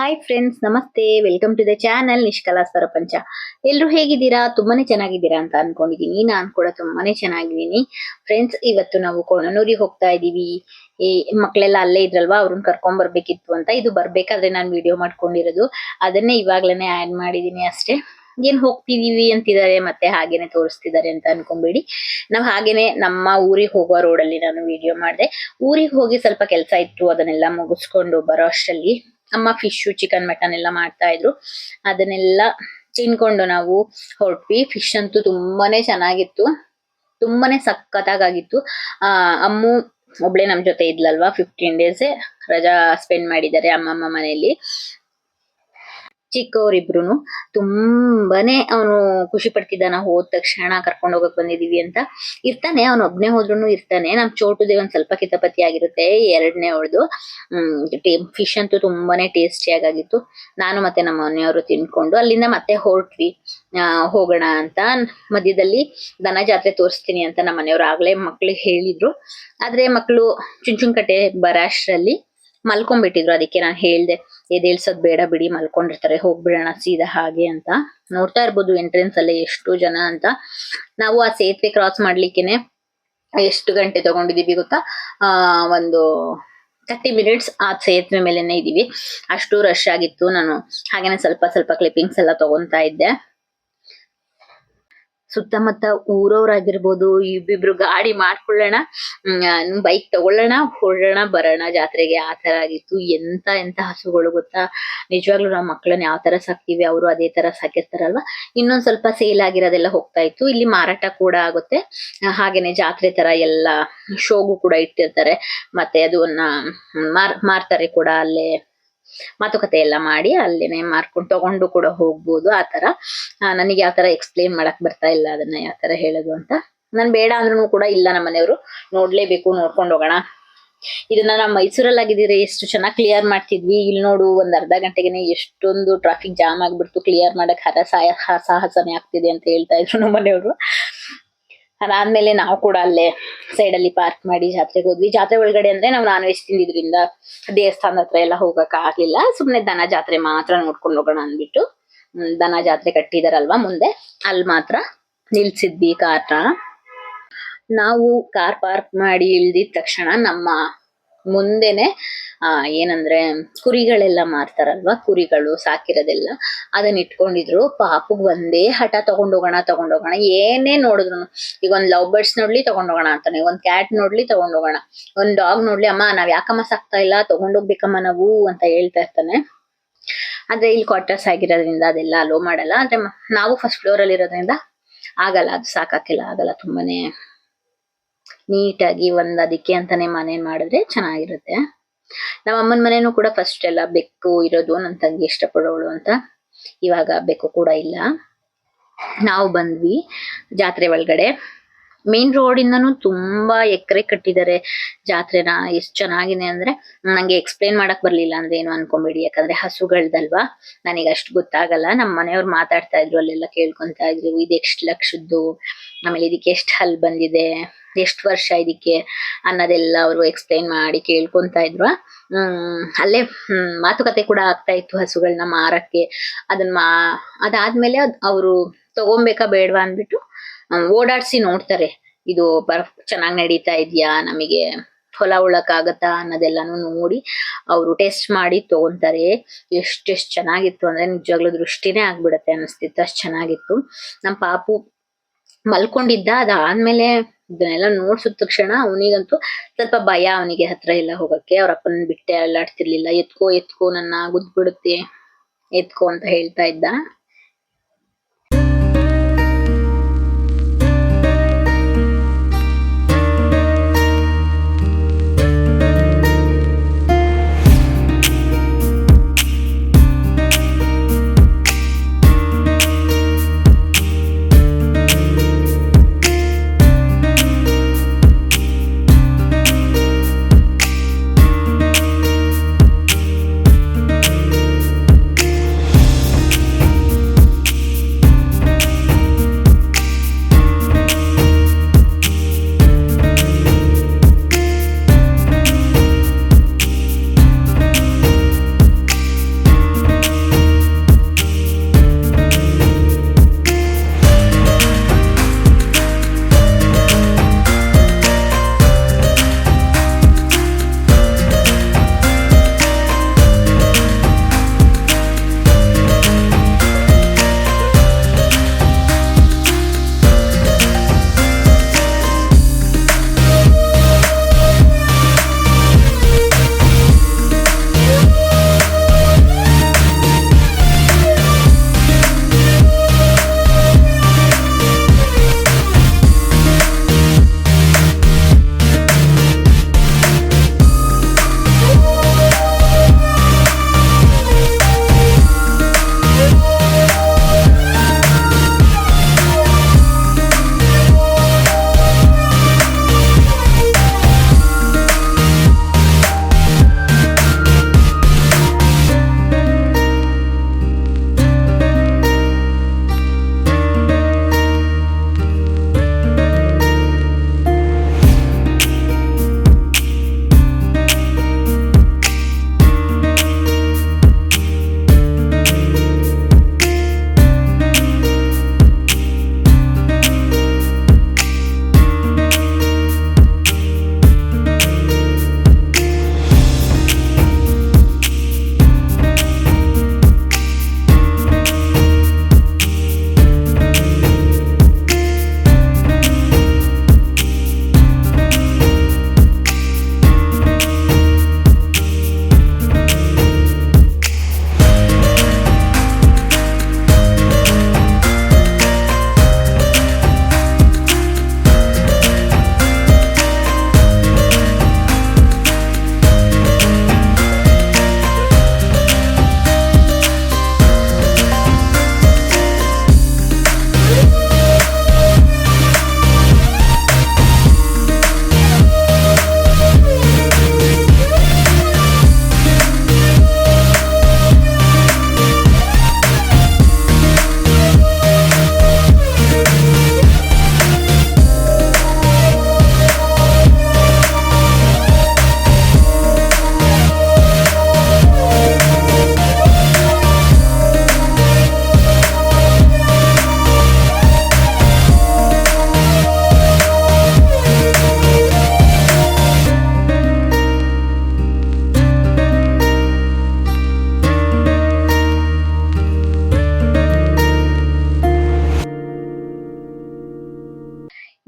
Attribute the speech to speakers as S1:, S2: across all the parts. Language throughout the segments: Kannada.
S1: ಹಾಯ್ ಫ್ರೆಂಡ್ಸ್ ನಮಸ್ತೆ. Welcome to the channel Nishkala Sarapancha ಎಲ್ರು ಹೇಗಿದ್ದೀರಾ? ತುಂಬಾನೇ ಚೆನ್ನಾಗಿದ್ದೀರಾ ಅಂತ ಅನ್ಕೊಂಡಿದೀನಿ. ನಾನು ಕೂಡ ತುಂಬಾನೇ ಚೆನ್ನಾಗಿದ್ದೀನಿ. ಫ್ರೆಂಡ್ಸ್ ಇವತ್ತು ನಾವು ಕೊಣನೂರಿಗೆ ಹೋಗ್ತಾ ಇದೀವಿ ಈ ಮಕ್ಕಳೆಲ್ಲ ಅಲ್ಲೇ ಇದ್ರಲ್ವಾ? ಅವ್ರನ್ನ ಕರ್ಕೊಂಡ್ ಬರ್ಬೇಕಿತ್ತು ಅಂತ. ಇದು ಬರ್ಬೇಕಾದ್ರೆ ನಾನು ವಿಡಿಯೋ ಮಾಡ್ಕೊಂಡಿರೋದು. ಅದನ್ನೇ ಇವಾಗ್ಲೇನೆ ಆಡ್ ಮಾಡಿದೀನಿ ಅಷ್ಟೇ. ಏನ್ ಹೋಗ್ತಿದೀವಿ ಅಂತಿದ್ದಾರೆ ಮತ್ತೆ ಹಾಗೇನೆ ತೋರಿಸ್ತಿದ್ದಾರೆ ಅಂತ ಅನ್ಕೊಂಬೇಡಿ. ನಾವ್ ಹಾಗೇನೆ ನಮ್ಮ ಊರಿಗೆ ಹೋಗೋ ರೋಡಲ್ಲಿ ನಾನು ವಿಡಿಯೋ ಮಾಡಿದೆ. ಊರಿಗೆ ಹೋಗಿ ಸ್ವಲ್ಪ ಕೆಲಸ ಇತ್ತು, ಅದನ್ನೆಲ್ಲ ಮುಗಿಸ್ಕೊಂಡು ಬರೋ ಅಷ್ಟರಲ್ಲಿ ಅಮ್ಮ ಫಿಶ್ ಚಿಕನ್ ಮಟನ್ ಎಲ್ಲ ಮಾಡ್ತಾ ಇದ್ರು. ಅದನ್ನೆಲ್ಲ ತಿನ್ಕೊಂಡು ನಾವು ಹೊರಟ್ವಿ. ಫಿಶ್ ಅಂತೂ ತುಂಬಾನೇ ಚೆನ್ನಾಗಿತ್ತು. ತುಂಬಾನೇ ಸಖತ್ತಾಗಿತ್ತು ಆ, ಅಮ್ಮು ಒಬ್ಳೆ ನಮ್ ಜೊತೆ ಇದ್ಲಲ್ವಾ ಫಿಫ್ಟೀನ್ ಡೇಸ್ ರಜಾ ಸ್ಪೆಂಡ್ ಮಾಡಿದ್ದಾರೆ ಅಮ್ಮಮ್ಮ ಮನೆಯಲ್ಲಿ. ಚಿಕ್ಕವರಿಬ್ರುನು ತುಂಬಾನೇ ಅವನು ಖುಷಿ ಪಡ್ತಿದ್ದಾನ, ಹೋದ ತಕ್ಷಣ ಕರ್ಕೊಂಡು ಹೋಗಕ್ ಬಂದಿದೀವಿ ಅಂತ. ಇರ್ತಾನೆ, ಅವನು ಒಬ್ನೇ ಹೋದ್ರು ಇರ್ತಾನೆ. ನಮ್ ಚೋಟುದೇ ಒಂದ್ ಸ್ವಲ್ಪ ಕಿತಪತಿ ಆಗಿರುತ್ತೆ, ಎರಡನೇ ಅವಳದು. ಹ್ಮ್ ಫಿಶ್ ಅಂತೂ ತುಂಬಾನೇ ಟೇಸ್ಟಿ ಆಗಿತ್ತು ನಾನು ಮತ್ತೆ ನಮ್ಮ ಮನೆಯವರು ತಿನ್ಕೊಂಡು ಅಲ್ಲಿಂದ ಮತ್ತೆ ಹೊರಟ್ವಿ. ಹೋಗೋಣ ಅಂತ. ಮಧ್ಯದಲ್ಲಿ ದನ ಜಾತ್ರೆ ತೋರಿಸ್ತೀನಿ ಅಂತ ನಮ್ಮ ಮನೆಯವರು ಆಗ್ಲೇ ಮಕ್ಳು ಹೇಳಿದ್ರು. ಆದ್ರೆ ಮಕ್ಕಳು ಚುಂಚುಂಕಟ್ಟೆ ಬರಾಷ್ಟ್ರಲ್ಲಿ ಮಲ್ಕೊಂಡ್ಬಿಟ್ಟಿದ್ರು, ಅದಕ್ಕೆ ನಾನು ಹೇಳ್ದೆ. ಎದೇಳ್ಸೋದ್ ಬೇಡ ಬಿಡಿ, ಮಲ್ಕೊಂಡಿರ್ತಾರೆ, ಹೋಗ್ಬಿಡೋಣ ಸೀದಾ ಹಾಗೆ ಅಂತ. ನೋಡ್ತಾ ಇರ್ಬೋದು ಎಂಟ್ರೆನ್ಸ್ ಅಲ್ಲೇ ಎಷ್ಟು ಜನ ಅಂತ. ನಾವು ಆ ಸೇತುವೆ ಕ್ರಾಸ್ ಮಾಡ್ಲಿಕ್ಕೆನೆ ಎಷ್ಟು ಗಂಟೆ ತಗೊಂಡಿದೀವಿ ಗೊತ್ತಾ? ಆ, ಒಂದು ತರ್ಟಿ ಮಿನಿಟ್ಸ್ ಆ ಸೇತುವೆ ಮೇಲೆನೆ ಇದೀವಿ ಅಷ್ಟು ರಶ್ ಆಗಿತ್ತು ನಾನು. ಹಾಗೇನೆ ಸ್ವಲ್ಪ ಸ್ವಲ್ಪ ಕ್ಲಿಪ್ಪಿಂಗ್ಸ್ ಎಲ್ಲ ತಗೊಂತಾ ಇದ್ದೆ. ಸುತ್ತಮುತ್ತ ಊರವರಾಗಿರಬಹುದು ಇಬ್ಬಿಬ್ರು ಗಾಡಿ ಮಾಡ್ಕೊಳ್ಳೋಣ ಬೈಕ್ ತಗೊಳ್ಳೋಣ, ಹೊರಡೋಣ, ಬರೋಣ ಜಾತ್ರೆಗೆ ಆ ತರ ಆಗಿತ್ತು. ಎಂತ ಎಂತ ಹಸುಗಳು ಗೊತ್ತಾ? ನಿಜವಾಗ್ಲೂ ನಮ್ಮ ಮಕ್ಕಳನ್ನ ಯಾವ ತರ ಸಾಕ್ತಿವಿ, ಅವರು ಅದೇ ತರ ಸಾಕಿರ್ತಾರಲ್ವಾ? ಇನ್ನೊಂದ್ ಸ್ವಲ್ಪ ಸೇಲ್ ಆಗಿರೋದೆಲ್ಲ ಹೋಗ್ತಾ ಇತ್ತು. ಇಲ್ಲಿ ಮಾರಾಟ ಕೂಡ ಆಗುತ್ತೆ. ಹಾಗೇನೆ ಜಾತ್ರೆ ತರ ಎಲ್ಲ ಶೋಗು ಕೂಡ ಇಟ್ಟಿರ್ತಾರೆ. ಮತ್ತೆ ಅದನ್ನ ಮಾರ್, ಮಾರ್ತಾರೆ ಕೂಡ ಅಲ್ಲೇ. ಮಾತುಕತೆ ಎಲ್ಲ ಮಾಡಿ ಅಲ್ಲೇನೆ ಮಾರ್ಕೊಂಡು ತಗೊಂಡು ಕೂಡ ಹೋಗ್ಬೋದು. ತರ ನನಗೆ ಯಾವ ತರ ಎಕ್ಸ್ಪ್ಲೇನ್ ಮಾಡಕ್ ಬರ್ತಾ ಇಲ್ಲ ಅದನ್ನ ಯಾವ ತರ ಹೇಳೋದು ಅಂತ. ನನ್ ಬೇಡ ಅಂದ್ರೂ ಕೂಡ ಇಲ್ಲ ನಮ್ಮ ಮನೆಯವರು ನೋಡ್ಲೇಬೇಕು, ನೋಡ್ಕೊಂಡು ಹೋಗೋಣ. ಇದನ್ನ ನಾವು ಮೈಸೂರಲ್ಲಿ ಆಗಿದ್ದೀರಿ, ಎಷ್ಟು ಚೆನ್ನಾಗಿ ಕ್ಲಿಯರ್ ಮಾಡ್ತಿದ್ವಿ. ಇಲ್ಲಿ ನೋಡು, ಒಂದ್ ಅರ್ಧ ಗಂಟೆಗೆನೆ ಎಷ್ಟೊಂದು ಟ್ರಾಫಿಕ್ ಜಾಮ್ ಆಗ್ಬಿಡ್ತು. ಕ್ಲಿಯರ್ ಮಾಡಕ್ ಹರ ಸಾಹಸನೇ ಆಗ್ತಿದೆ ಅಂತ ಹೇಳ್ತಾ ಇದ್ರು ನಮ್ಮ ಮನೆಯವರು ಅದಾದ್ಮೇಲೆ ನಾವು ಕೂಡ ಅಲ್ಲೇ ಸೈಡ್ ಅಲ್ಲಿ ಪಾರ್ಕ್ ಮಾಡಿ ಜಾತ್ರೆಗೆ ಹೋದ್ವಿ. ಜಾತ್ರೆ ಒಳಗಡೆ ಅಂದ್ರೆ ನಾವು ನಾನ್ ವೆಜ್ ತಿಂದಿದ್ರಿಂದ ದೇವಸ್ಥಾನದ ಹತ್ರ ಎಲ್ಲ ಹೋಗಕ್ ಆಗ್ಲಿಲ್ಲ. ಸುಮ್ನೆ ದನ ಜಾತ್ರೆ ಮಾತ್ರ ನೋಡ್ಕೊಂಡು ಹೋಗೋಣ ಅಂದ್ಬಿಟ್ಟು ದನ ಜಾತ್ರೆ ಕಟ್ಟಿದಾರಲ್ವಾ ಮುಂದೆ? ಅಲ್ಲಿ ಮಾತ್ರ ನಿಲ್ಸಿದ್ವಿ ಕಾರ್ನ ನಾವು ಕಾರ್ ಪಾರ್ಕ್ ಮಾಡಿ ಇಳ್ದಿದ ತಕ್ಷಣ ನಮ್ಮ ಮುಂದೆನೆ, ಆ, ಏನಂದ್ರೆ ಕುರಿಗಳೆಲ್ಲ ಮಾರ್ತಾರಲ್ವಾ, ಕುರಿಗಳು, ಸಾಕಿರೋದೆಲ್ಲ. ಅದನ್ನ ಇಟ್ಕೊಂಡಿದ್ರು. ಪಾಪಗ್ ಒಂದೇ ಹಠ ತಗೊಂಡೋಗೋಣ ತಗೊಂಡೋಗೋಣ. ಏನೇ ನೋಡಿದ್ರು ಈಗ ಒಂದ್ ಲವ್ ಬರ್ಡ್ಸ್ ನೋಡ್ಲಿ ತಗೊಂಡೋಗೋಣ ಅಂತಾನೆ ಒಂದ್ ಕ್ಯಾಟ್ ನೋಡ್ಲಿ ತಗೊಂಡೋಗೋಣ. ಒಂದ್ ಡಾಗ್ ನೋಡ್ಲಿ, ಅಮ್ಮ, ನಾವ್ ಯಾಕಮ್ಮ ಸಾಕ್ತಾ ಇಲ್ಲ, ತಗೊಂಡೋಗ್ಬೇಕಮ್ಮ ನಾವು ಅಂತ ಹೇಳ್ತಾ ಇರ್ತಾನೆ. ಆದ್ರೆ ಇಲ್ಲಿ ಕ್ವಾರ್ಟರ್ಸ್ ಆಗಿರೋದ್ರಿಂದ ಅದೆಲ್ಲ ಅಲೋ ಮಾಡಲ್ಲ. ಆದ್ರೆ ನಾವು ಫಸ್ಟ್ ಫ್ಲೋರ್ ಅಲ್ಲಿ ಇರೋದ್ರಿಂದ ಆಗಲ್ಲ, ಅದು ಸಾಕಾಕಿಲ್ಲ, ಆಗಲ್ಲ, ತುಂಬಾನೇ ನೀಟಾಗಿ ಒಂದ್ ಅದಕ್ಕೆ ಅಂತಾನೆ ಮನೆ ಮಾಡಿದ್ರೆ ಚೆನ್ನಾಗಿರುತ್ತೆ. ನಮ್ಮ ಅಮ್ಮನ ಮನೇನು ಕೂಡ ಫಸ್ಟ್ ಎಲ್ಲ ಬೆಕ್ಕು ಇರೋದು ನನ್ ತಂಗಿ ಇಷ್ಟಪಡೋಳು ಅಂತ ಇವಾಗ ಬೆಕ್ಕು ಕೂಡ ಇಲ್ಲ. ನಾವು ಬಂದ್ವಿ ಜಾತ್ರೆ ಒಳಗಡೆ. ಮೇನ್ ರೋಡ್ ಇಂದನು ತುಂಬಾ ಎಕರೆ ಕಟ್ಟಿದ್ದಾರೆ ಜಾತ್ರೆನ, ಎಷ್ಟ್ ಚೆನ್ನಾಗಿದೆ ಅಂದ್ರೆ ನಂಗೆ ಎಕ್ಸ್ಪ್ಲೇನ್ ಮಾಡಕ್ ಬರ್ಲಿಲ್ಲ ಅಂದ್ರೆ ಏನು ಅನ್ಕೊಂಬೇಡಿ ಯಾಕಂದ್ರೆ ಹಸುಗಳ್ದಲ್ವಾ? ನನಗೆ ಅಷ್ಟು ಗೊತ್ತಾಗಲ್ಲ. ನಮ್ಮ ಮನೆಯವ್ರು ಮಾತಾಡ್ತಾ ಇದ್ರು, ಅಲ್ಲೆಲ್ಲ ಕೇಳ್ಕೊಂತ ಇದ್ರು, ಇದು ಎಷ್ಟ್ ಲಕ್ಷದ್ದು, ಆಮೇಲೆ ಇದಕ್ಕೆ ಎಷ್ಟ್ ಹಲ್ ಬಂದಿದೆ? ಎಷ್ಟ್ ವರ್ಷ ಇದಕ್ಕೆ ಅನ್ನೋದೆಲ್ಲ ಅವರು ಎಕ್ಸ್ಪ್ಲೈನ್ ಮಾಡಿ ಕೇಳ್ಕೊಂತ ಇದ್ರು. ಅಲ್ಲೇ ಮಾತುಕತೆ ಕೂಡ ಆಗ್ತಾ ಇತ್ತು ಹಸುಗಳನ್ನ ಮಾರಕ್ಕೆ. ಅದನ್ನ ಮಾ, ಅದಾದ್ಮೇಲೆ ಅವರು ತಗೊಂಬೇಕಾ ಬೇಡವಾ ಅಂದ್ಬಿಟ್ಟು ಓಡಾಡ್ಸಿ ನೋಡ್ತಾರೆ. ಇದು ಬರ್, ಚೆನ್ನಾಗಿ ನಡೀತಾ ಇದೆಯಾ? ನಮಗೆ ಹೊಲ ಉಳ್ಳಕ್ಕಾಗತ್ತಾ ಆಗತ್ತಾ ಅನ್ನೋದೆಲ್ಲಾನು ನೋಡಿ ಅವರು ಟೆಸ್ಟ್ ಮಾಡಿ ತಗೊಂತಾರೆ. ಎಷ್ಟೆಷ್ಟು ಚೆನ್ನಾಗಿತ್ತು ಅಂದ್ರೆ ನಿಜವಾಗ್ಲೂ ದೃಷ್ಟಿನೇ ಆಗ್ಬಿಡತ್ತೆ ಅನಿಸ್ತಿತ್ತು ಅಷ್ಟು ಚೆನ್ನಾಗಿತ್ತು. ನಮ್ಮ ಪಾಪು ಮಲ್ಕೊಂಡಿದ್ದ, ಅದಾದ್ಮೇಲೆ ಇದನ್ನೆಲ್ಲ ನೋಡ್ಸಿದ ತಕ್ಷಣ ಅವನಿಗಂತೂ ಸ್ವಲ್ಪ ಭಯ ಅವನಿಗೆ ಹತ್ರ ಎಲ್ಲ ಹೋಗಕ್ಕೆ. ಅವ್ರ ಅಪ್ಪನ ಬಿಟ್ಟೆ ಅಲ್ಲಾಡ್ತಿರ್ಲಿಲ್ಲ. ಎತ್ಕೋ ಎತ್ಕೋ, ನನ್ನ ಗುದ್ಬಿಡುತ್ತೆ ಎತ್ಕೋ ಅಂತ ಹೇಳ್ತಾ ಇದ್ದ.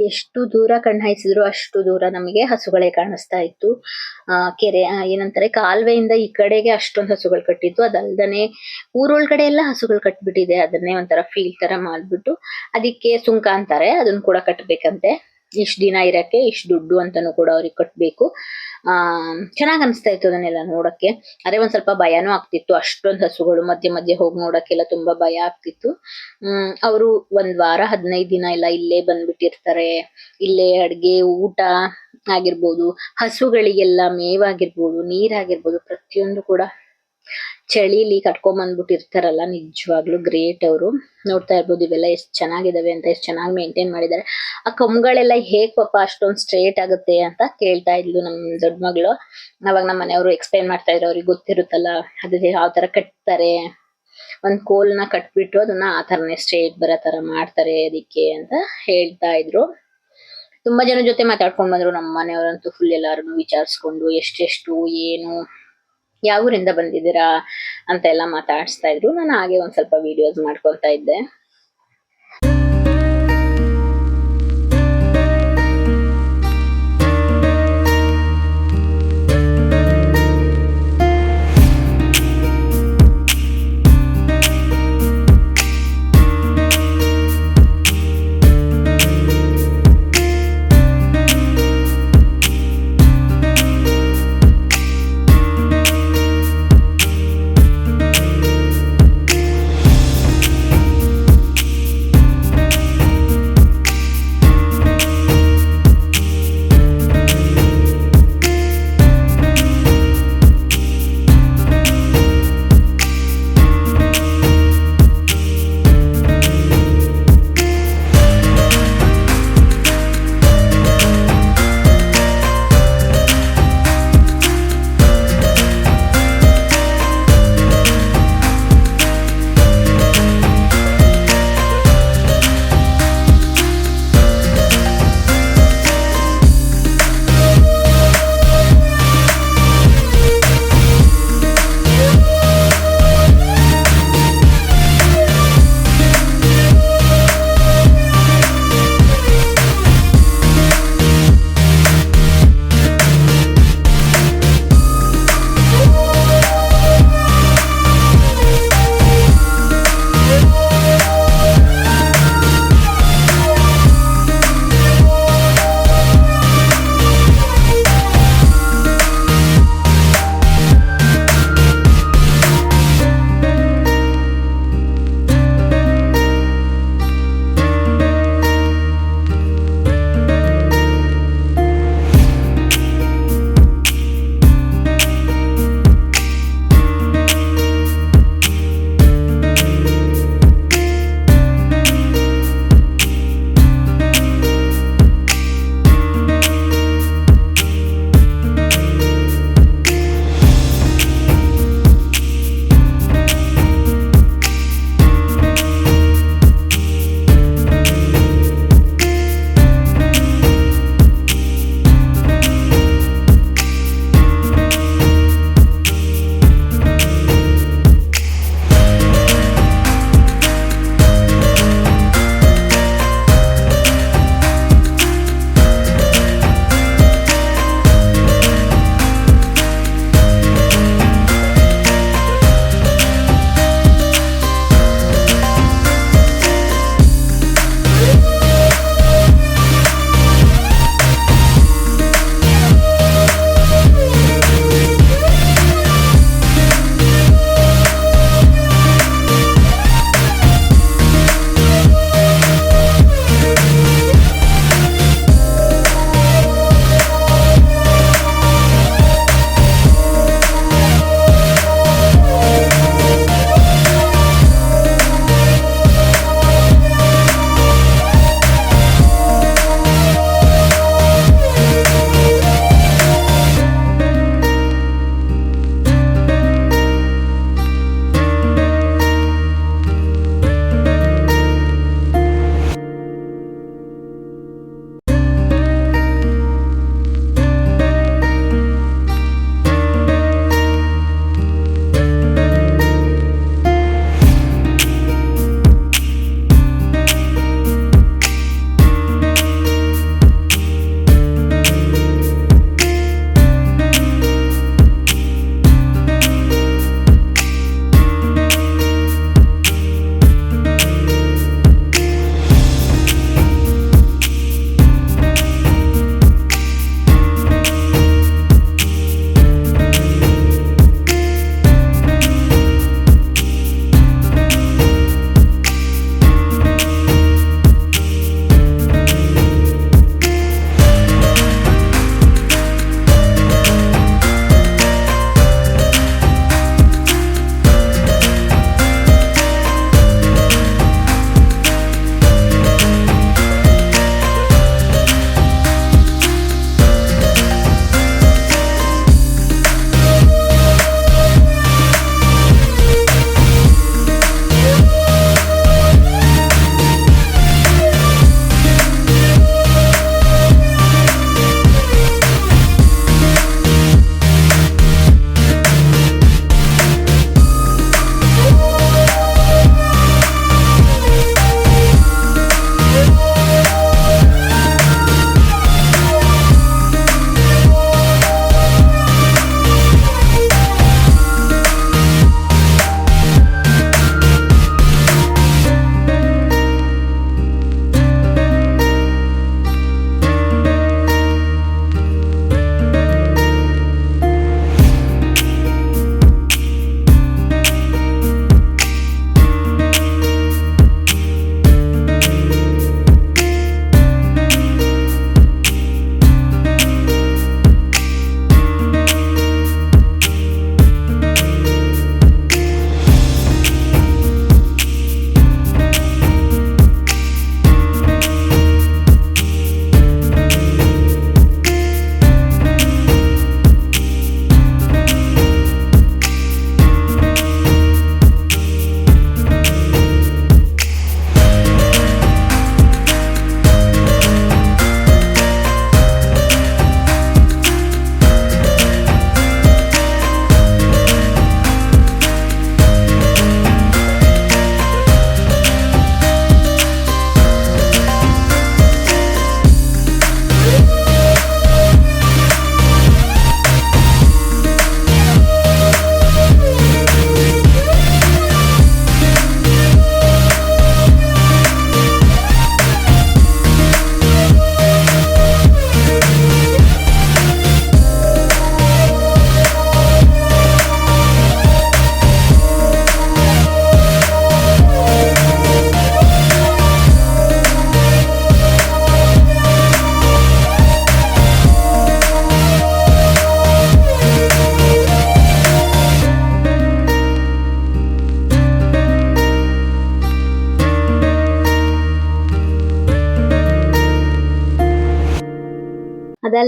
S1: ಎಷ್ಟು ದೂರ ಕಣ್ಣು ಹಾಯಿಸಿದ್ರು ಅಷ್ಟು ದೂರ ನಮಗೆ ಹಸುಗಳೇ ಕಾಣಿಸ್ತಾ ಇತ್ತು. ಕೆರೆ ಏನಂತಾರೆ, ಕಾಲುವೆಯಿಂದ ಈ ಕಡೆಗೆ ಅಷ್ಟೊಂದು ಹಸುಗಳು ಕಟ್ಟಿತ್ತು ಅದಲ್ದನೆ ಊರೊಳಗಡೆ ಎಲ್ಲ ಹಸುಗಳು ಕಟ್ಬಿಟ್ಟಿದೆ. ಅದನ್ನೇ ಒಂಥರ ಫೀಲ್ ತರ ಮಾಡ್ಬಿಟ್ಟು ಅದಕ್ಕೆ ಸುಂಕ ಅಂತಾರೆ. ಅದನ್ನ ಕೂಡ ಕಟ್ಟಬೇಕಂತೆ ಇಷ್ಟು ದಿನ ಇರಕ್ಕೆ ಇಷ್ಟು ದುಡ್ಡು ಅಂತಾನು ಕೂಡ ಅವ್ರಿಗೆ ಕಟ್ಬೇಕು. ಆ ಚೆನ್ನಾಗ್ ಅನಿಸ್ತಾ ಇತ್ತು ಅದನ್ನೆಲ್ಲ ನೋಡಕ್ಕೆ. ಅದೇ ಒಂದ್ ಸ್ವಲ್ಪ ಭಯನೂ ಆಗ್ತಿತ್ತು. ಅಷ್ಟೊಂದ್ ಹಸುಗಳು ಮಧ್ಯೆ ಮಧ್ಯೆ ಹೋಗಿ ನೋಡಕ್ಕೆಲ್ಲ ತುಂಬಾ ಭಯ ಆಗ್ತಿತ್ತು. ಅವರು ಒಂದ್ ವಾರ, ಹದಿನೈದು ದಿನ ಎಲ್ಲ ಇಲ್ಲೇ ಬಂದ್ಬಿಟ್ಟಿರ್ತಾರೆ. ಇಲ್ಲೇ ಅಡ್ಗೆ, ಊಟ ಆಗಿರ್ಬೋದು, ಹಸುಗಳಿಗೆಲ್ಲ ಮೇವಾಗಿರ್ಬೋದು ನೀರಾಗಿರ್ಬೋದು ಪ್ರತಿಯೊಂದು ಕೂಡ ಚಳಿಲಿ ಕಟ್ಕೊಂಡ್ ಬಂದ್ಬಿಟ್ಟಿರ್ತಾರಲ್ಲ, ನಿಜವಾಗ್ಲೂ ಗ್ರೇಟ್ ಅವರು. ನೋಡ್ತಾ ಇರ್ಬೋದು, ಇವೆಲ್ಲ ಎಷ್ಟು ಚೆನ್ನಾಗಿದಾವೆ ಅಂತ, ಎಷ್ಟು ಚೆನ್ನಾಗಿ ಮೇಂಟೈನ್ ಮಾಡಿದ್ದಾರೆ ಆ ಕೊಂಬುಗಳೆಲ್ಲ ಹೇಗ್ ಪಾಪ ಅಷ್ಟೊಂದು ಸ್ಟ್ರೇಟ್ ಆಗುತ್ತೆ ಅಂತ ಕೇಳ್ತಾ ಇದ್ಲು ನಮ್ ದೊಡ್ಡ ಮಗಳು. ಅವಾಗ ನಮ್ಮ ಮನೆಯವರು ಎಕ್ಸ್ಪ್ಲೈನ್ ಮಾಡ್ತಾ ಇದ್ರು, ಅವ್ರಿಗೆ ಗೊತ್ತಿರುತ್ತಲ್ಲ, ಅದು ಯಾವ ತರ ಕಟ್ತಾರೆ. ಒಂದ್ ಕೋಲ್ನ ಕಟ್ಬಿಟ್ಟು ಅದನ್ನ ಆ ತರನೇ ಸ್ಟ್ರೇಟ್ ಬರೋ ತರ ಮಾಡ್ತಾರೆ ಅದಕ್ಕೆ ಅಂತ ಹೇಳ್ತಾ ಇದ್ರು. ತುಂಬಾ ಜನ ಜೊತೆ ಮಾತಾಡ್ಕೊಂಡ್ ಬಂದ್ರು ನಮ್ಮ ಮನೆಯವರಂತೂ ಫುಲ್ ಎಲ್ಲಾರನ್ನು ವಿಚಾರಿಸ್ಕೊಂಡು ಎಷ್ಟೆಷ್ಟು, ಏನು ಯಾವ ಊರಿಂದ ಬಂದಿದ್ದೀರಾ ಅಂತ ಎಲ್ಲ ಮಾತಾಡಿಸ್ತಾ ಇದ್ರು. ನಾನು ಹಾಗೆ ಒಂದು ಸ್ವಲ್ಪ ವಿಡಿಯೋಸ್ ಮಾಡ್ಕೊತಾ ಇದ್ದೆ.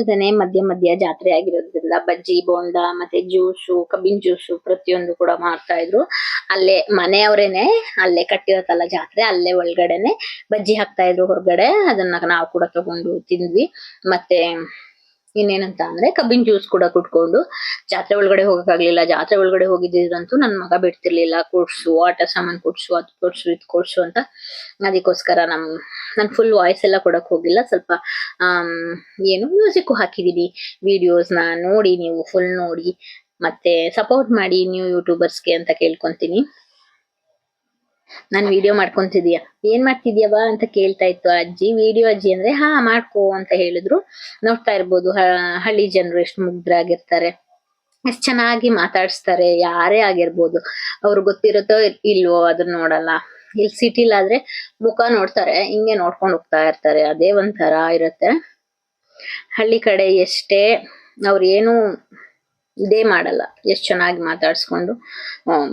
S1: ಅದಲ್ದೇನೆ ಮಧ್ಯ ಮಧ್ಯ ಜಾತ್ರೆ ಆಗಿರೋದ್ರಿಂದ ಬಜ್ಜಿ, ಬೋಂಡ, ಮತ್ತೆ ಜ್ಯೂಸು ಕಬ್ಬಿನ ಜ್ಯೂಸು ಪ್ರತಿಯೊಂದು ಕೂಡ ಮಾಡ್ತಾ ಇದ್ರು. ಅಲ್ಲೇ ಮನೆಯವರೇನೆ ಅಲ್ಲೇ ಕಟ್ಟಿರತ್ತಲ್ಲ ಜಾತ್ರೆ, ಅಲ್ಲೇ ಒಳಗಡೆನೆ ಬಜ್ಜಿ ಹಾಕ್ತಾ ಇದ್ರು ಹೊರಗಡೆ. ಅದನ್ನ ನಾವು ಕೂಡ ತಗೊಂಡು ತಿಂದ್ವಿ. ಮತ್ತೆ ಇನ್ನೇನಂತ ಅಂದ್ರೆ ಕಬ್ಬಿನ ಜ್ಯೂಸ್ ಕೂಡ ಕುಟ್ಕೊಂಡು ಜಾತ್ರೆ ಒಳಗಡೆ ಹೋಗಕ್ಕಾಗ್ಲಿಲ್ಲ. ಜಾತ್ರೆ ಒಳಗಡೆ ಹೋಗಿದ್ದಿದ್ರಂತೂ ನನ್ ಮಗ ಬಿಡ್ತಿರ್ಲಿಲ್ಲ. ಕೊಡ್ಸು ಆಟ ಸಾಮಾನು ಕೊಡ್ಸು, ಅದ್ ಕೊಡ್ಸು, ಇದ್ ಕೊಡ್ಸು ಅಂತ. ಅದಕ್ಕೋಸ್ಕರ ನಮ್ ನನ್ ಫುಲ್ ವಾಯ್ಸ್ ಎಲ್ಲ ಕೊಡಕ್ ಹೋಗಿಲ್ಲ. ಸ್ವಲ್ಪ ಏನು ಮ್ಯೂಸಿಕ್ ಹಾಕಿದೀನಿ. ವಿಡಿಯೋಸ್ನ ನೋಡಿ ನೀವು ಫುಲ್ ನೋಡಿ. ಮತ್ತೆ ಸಪೋರ್ಟ್ ಮಾಡಿ ನ್ಯೂ ಯೂಟ್ಯೂಬರ್ಸ್ಗೆ ಅಂತ ಕೇಳ್ಕೊಂತೀನಿ. ನಾನು ವಿಡಿಯೋ ಮಾಡ್ಕೊಂತಿದೀಯ. ಏನ್ ಮಾಡ್ತಿದ್ಯಾವ ಅಂತ ಕೇಳ್ತಾ ಇತ್ತು ಅಜ್ಜಿ. ವಿಡಿಯೋ ಅಜ್ಜಿ ಅಂದ್ರೆ, ಹಾ, ಮಾಡ್ಕೋ ಅಂತ ಹೇಳಿದ್ರು. ನೋಡ್ತಾ ಇರ್ಬೋದು ಹಳ್ಳಿ ಜನರು ಎಷ್ಟು ಮುಗ್ಧರಾಗಿರ್ತಾರೆ ಎಷ್ಟು ಚೆನ್ನಾಗಿ ಮಾತಾಡಿಸ್ತಾರೆ. ಯಾರೇ ಆಗಿರ್ಬೋದು. ಅವ್ರು ಗೊತ್ತಿರುತ್ತೋ ಇಲ್- ಇಲ್ವೋ ಅದನ್ನ ನೋಡಲ್ಲ. ಇಲ್ಲಿ ಸಿಟಿಲಾದ್ರೆ ಮುಖ ನೋಡ್ತಾರೆ, ಹಿಂಗೆ ನೋಡ್ಕೊಂಡು ಹೋಗ್ತಾ ಇರ್ತಾರೆ, ಅದೇ ಒಂಥರ ಇರುತ್ತೆ. ಹಳ್ಳಿ ಕಡೆ ಎಷ್ಟೇ ಅವ್ರು ಏನು ಇದೇ ಮಾಡಲ್ಲ, ಎಷ್ಟ್ ಚೆನ್ನಾಗಿ ಮಾತಾಡ್ಸ್ಕೊಂಡು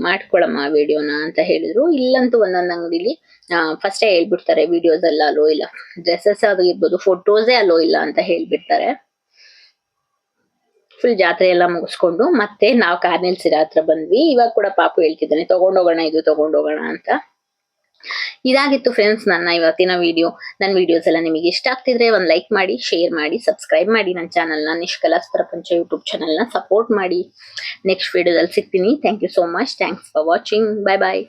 S1: ಮಾಡ್ಕೊಳಮ್ಮ ವಿಡಿಯೋನ ಅಂತ ಹೇಳಿದ್ರು. ಇಲ್ಲಂತೂ ಒಂದೊಂದ್ ಅಂಗಡಿಲಿ ಫಸ್ಟೇ ಹೇಳ್ಬಿಡ್ತಾರೆ ವಿಡಿಯೋಸ್ ಎಲ್ಲ ಅಲೋ ಇಲ್ಲ ಡ್ರೆಸ್ಸಸ್ ಅದು ಇರ್ಬೋದು ಫೋಟೋಸೇ ಅಲೋ ಇಲ್ಲ ಅಂತ ಹೇಳ್ಬಿಡ್ತಾರೆ. ಫುಲ್ ಜಾತ್ರೆ ಎಲ್ಲ ಮುಗಿಸ್ಕೊಂಡು ಮತ್ತೆ ನಾವು ಕಾರ್ನೆಲ್ ಸಿರ ಹತ್ರ ಬಂದ್ವಿ. ಇವಾಗ ಕೂಡ ಪಾಪು ಹೇಳ್ತಿದ್ದಾನೆ ತಗೊಂಡೋಗೋಣ ಇದು ತಗೊಂಡೋಗೋಣ ಅಂತ. ಇದಾಗಿತ್ತು ಫ್ರೆಂಡ್ಸ್ ನನ್ನ ಇವತ್ತಿನ ವಿಡಿಯೋ ನನ್ನ ವಿಡಿಯೋಸ್ ಎಲ್ಲ ನಿಮಗೆ ಇಷ್ಟ ಆಗ್ತಿದ್ರೆ ಒಂದು ಲೈಕ್ ಮಾಡಿ ಶೇರ್ ಮಾಡಿ ಸಬ್ಸ್ಕ್ರೈಬ್ ಮಾಡಿ ನನ್ನ ಚಾನಲ್ನ ನಿಷ್ಕಲಾಸ್ ಪ್ರಪಂಚ ಯೂಟ್ಯೂಬ್ ಚಾನಲ್ನ ಸಪೋರ್ಟ್ ಮಾಡಿ. ನೆಕ್ಸ್ಟ್ ವಿಡಿಯೋದಲ್ಲಿ ಸಿಗ್ತೀನಿ. Thank you so much thanks for watching bye bye